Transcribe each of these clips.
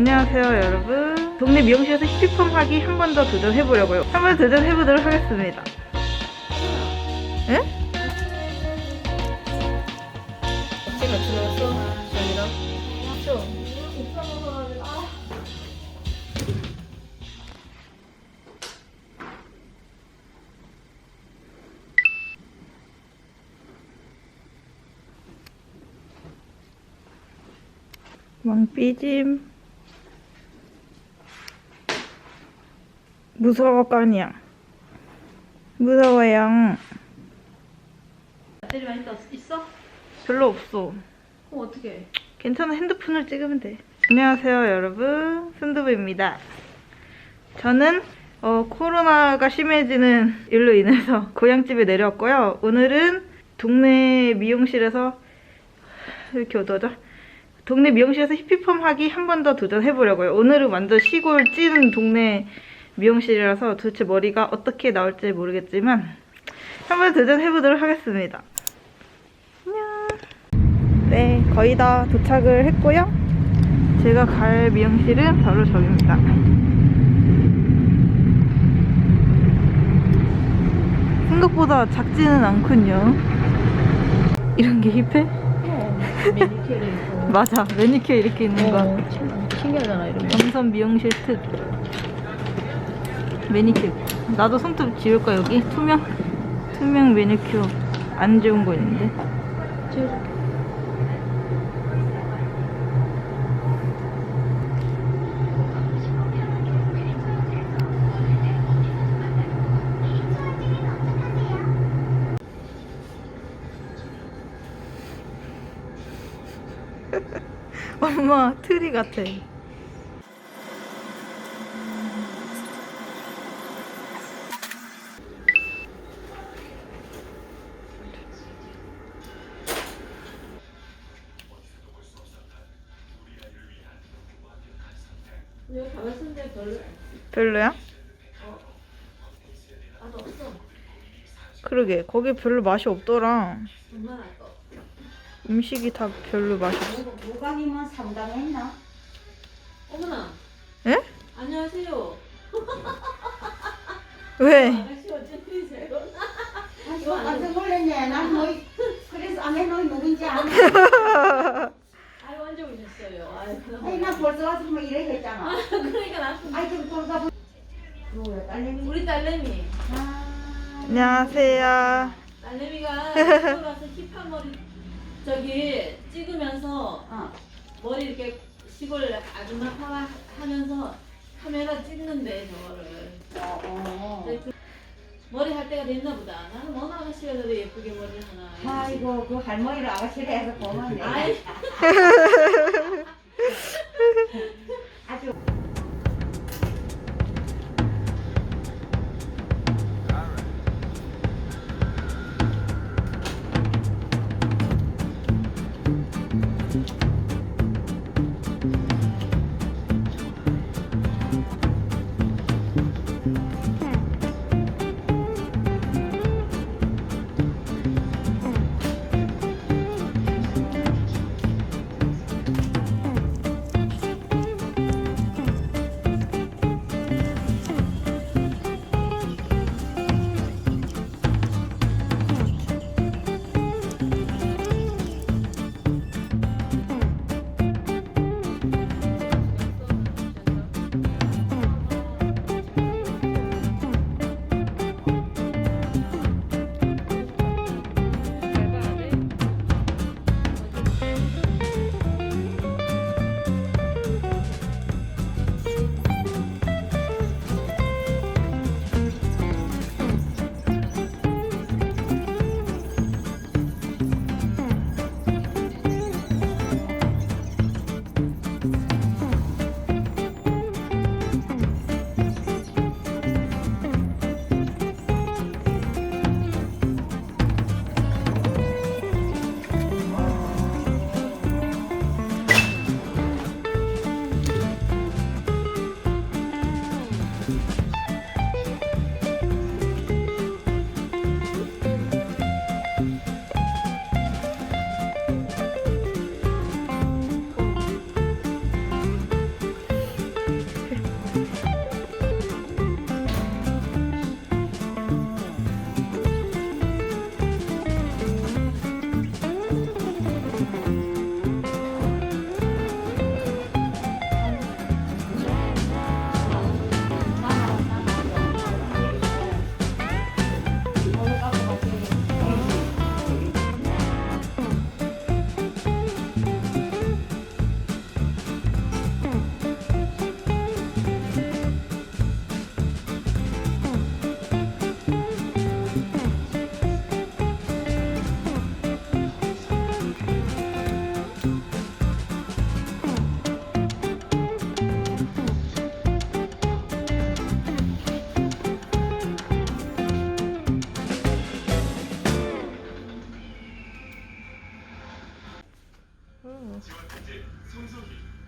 안녕하세요 여러분 동네 미용실에서 히피펌 하기 한 번 더 도전해보려고요 한 번 도전해보도록 하겠습니다? 제가 들어왔어? 좀. 왕삐짐 무서워 까니야. 무서워요. 배터리 많이 떴 있어? 별로 없어. 그럼 어떻게 해? 괜찮아 핸드폰을 찍으면 돼. 안녕하세요 여러분. 순두부입니다. 저는 어, 코로나가 심해지는 일로 인해서 고향집에 내려왔고요. 오늘은 동네 미용실에서 이렇게 어두워져 동네 미용실에서 히피펌 하기 한 번 더 도전해보려고요. 오늘은 완전 시골 찐 동네 미용실이라서 도대체 머리가 어떻게 나올지 모르겠지만 한번 도전해보도록 하겠습니다 안녕 네, 거의 다 도착을 했고요. 제가 갈 미용실은 바로 저기입니다. 생각보다 작지는 않군요. 이런 게 힙해? 어. 매니큐어도 있고. 맞아, 매니큐어 이렇게 있는 거. 어, 신- 신기하잖아, 이런 거. 영선 미용실 특. 매니큐어. 나도 손톱 지울까, 여기? 투명? 투명 매니큐어. 안 지운 거 있는데. 지워줄게. 엄마, 트리 같아. 별로 별로야? 맛 없어. 그러게, 거기 별로 맛이 없더라. 음식이 다 별로 맛이 없어. 무강이면 상담했나? 어머나. 에? 안녕하세요. 왜? 아가씨 어쩐지세요? 아이고 깜짝 놀랐네. 난 너희 그래서 안에 너희 누군지 아네. 아유 언제 오셨어요? 아유 아니 나 벌써 와서 뭐 이래 했잖아. 그러니까 나 아이 좀 돌가 보. 뭐야 딸내미? 우리 딸내미 아. 안녕하세요. 딸내미가 가서 힙한 머리 저기 찍으면서 어. 머리 이렇게 시골 아줌마 파마 하면서 카메라 찍는데 저거를 어. 어. 근데 그 머리 할 때가 됐나 보다 나는 뭔 아가씨가 저래 예쁘게 머리를 하나 아이고 그 할머니를 아가씨를 해서. 아이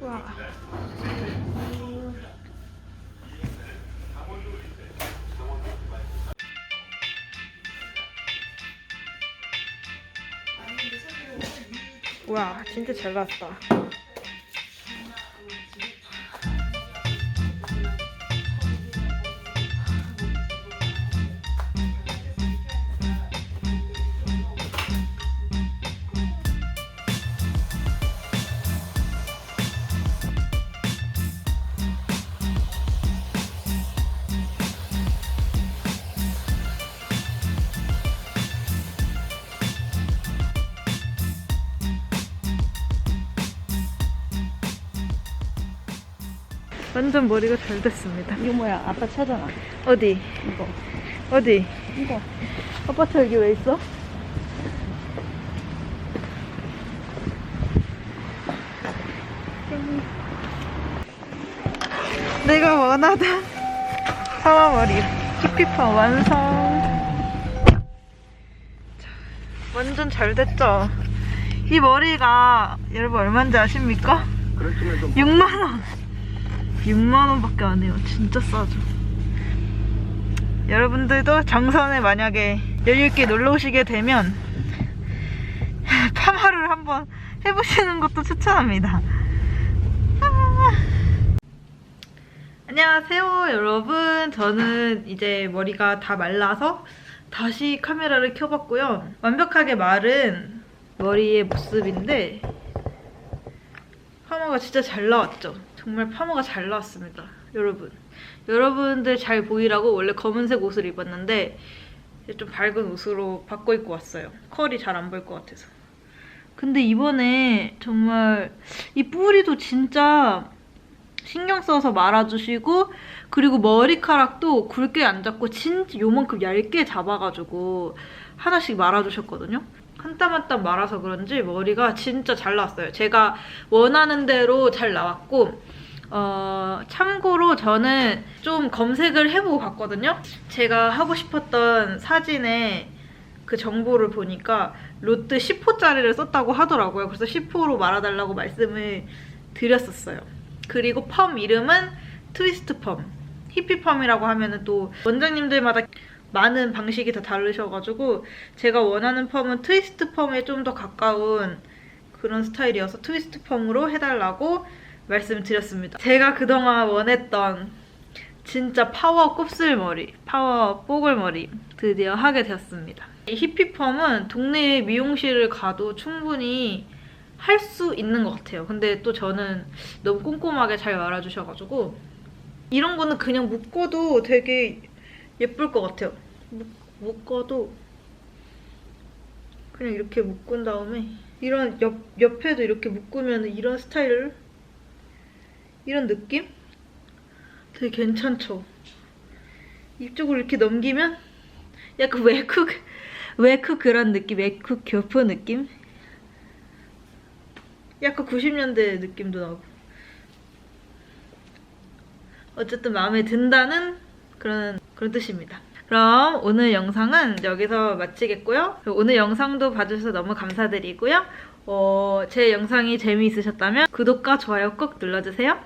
우와. 우와, 진짜 잘 나왔다. 완전 머리가 잘 됐습니다. 이거 뭐야? 아빠 찾아놔. 어디? 이거. 어디? 이거. 아파트 여기 왜 있어? 내가 원하던 파마머리 히피펌 완성 자, 완전 잘 됐죠? 이 머리가 여러분 얼마인지 아십니까? 6만원 6만원밖에 안 해요 진짜 싸죠 여러분들도 정선에 만약에 여유있게 놀러 오시게 되면 파마를 한번 해보시는 것도 추천합니다. 아. 안녕하세요, 여러분. 저는 이제 머리가 다 말라서 다시 카메라를 켜봤고요. 완벽하게 마른 머리의 모습인데 파마가 진짜 잘 나왔죠? 정말 파마가 잘 나왔습니다, 여러분. 여러분들 잘 보이라고 원래 검은색 옷을 입었는데 좀 밝은 옷으로 바꿔 입고 왔어요. 컬이 잘 안 보일 것 같아서. 근데 이번에 정말 이 뿌리도 진짜 신경 써서 말아주시고 그리고 머리카락도 굵게 안 잡고 진짜 요만큼 얇게 잡아가지고 하나씩 말아주셨거든요. 한 땀 한 땀 말아서 그런지 머리가 진짜 잘 나왔어요. 제가 원하는 대로 잘 나왔고 어, 참고로 저는 좀 검색을 해보고 갔거든요. 제가 하고 싶었던 사진에 그 정보를 보니까 로트 10호짜리를 썼다고 하더라고요. 그래서 10호로 말아달라고 말씀을 드렸었어요. 그리고 펌 이름은 트위스트 펌. 히피 펌이라고 하면 은 또 원장님들마다 많은 방식이 다 다르셔가지고 제가 원하는 펌은 트위스트 펌에 좀 더 가까운 그런 스타일이어서 트위스트 펌으로 해달라고 말씀드렸습니다. 제가 그동안 원했던 진짜 파워 곱슬머리, 파워 뽀글머리 드디어 하게 되었습니다. 이 히피펌은 동네 미용실을 가도 충분히 할 수 있는 것 같아요. 근데 또 저는 너무 꼼꼼하게 잘 말아주셔가지고 이런 거는 그냥 묶어도 되게 예쁠 것 같아요. 묶, 묶어도 그냥 이렇게 묶은 다음에 이런 옆, 옆에도 이렇게 묶으면 이런 스타일 이런 느낌? 되게 괜찮죠? 이쪽으로 이렇게 넘기면 약간 외국 외국 그런 느낌, 외국 교포 느낌? 약간 90년대 느낌도 나고 어쨌든 마음에 든다는 그런 그런 뜻입니다. 그럼 오늘 영상은 여기서 마치겠고요. 오늘 영상도 봐주셔서 너무 감사드리고요. 어, 제 영상이 재미있으셨다면 구독과 좋아요 꼭 눌러주세요.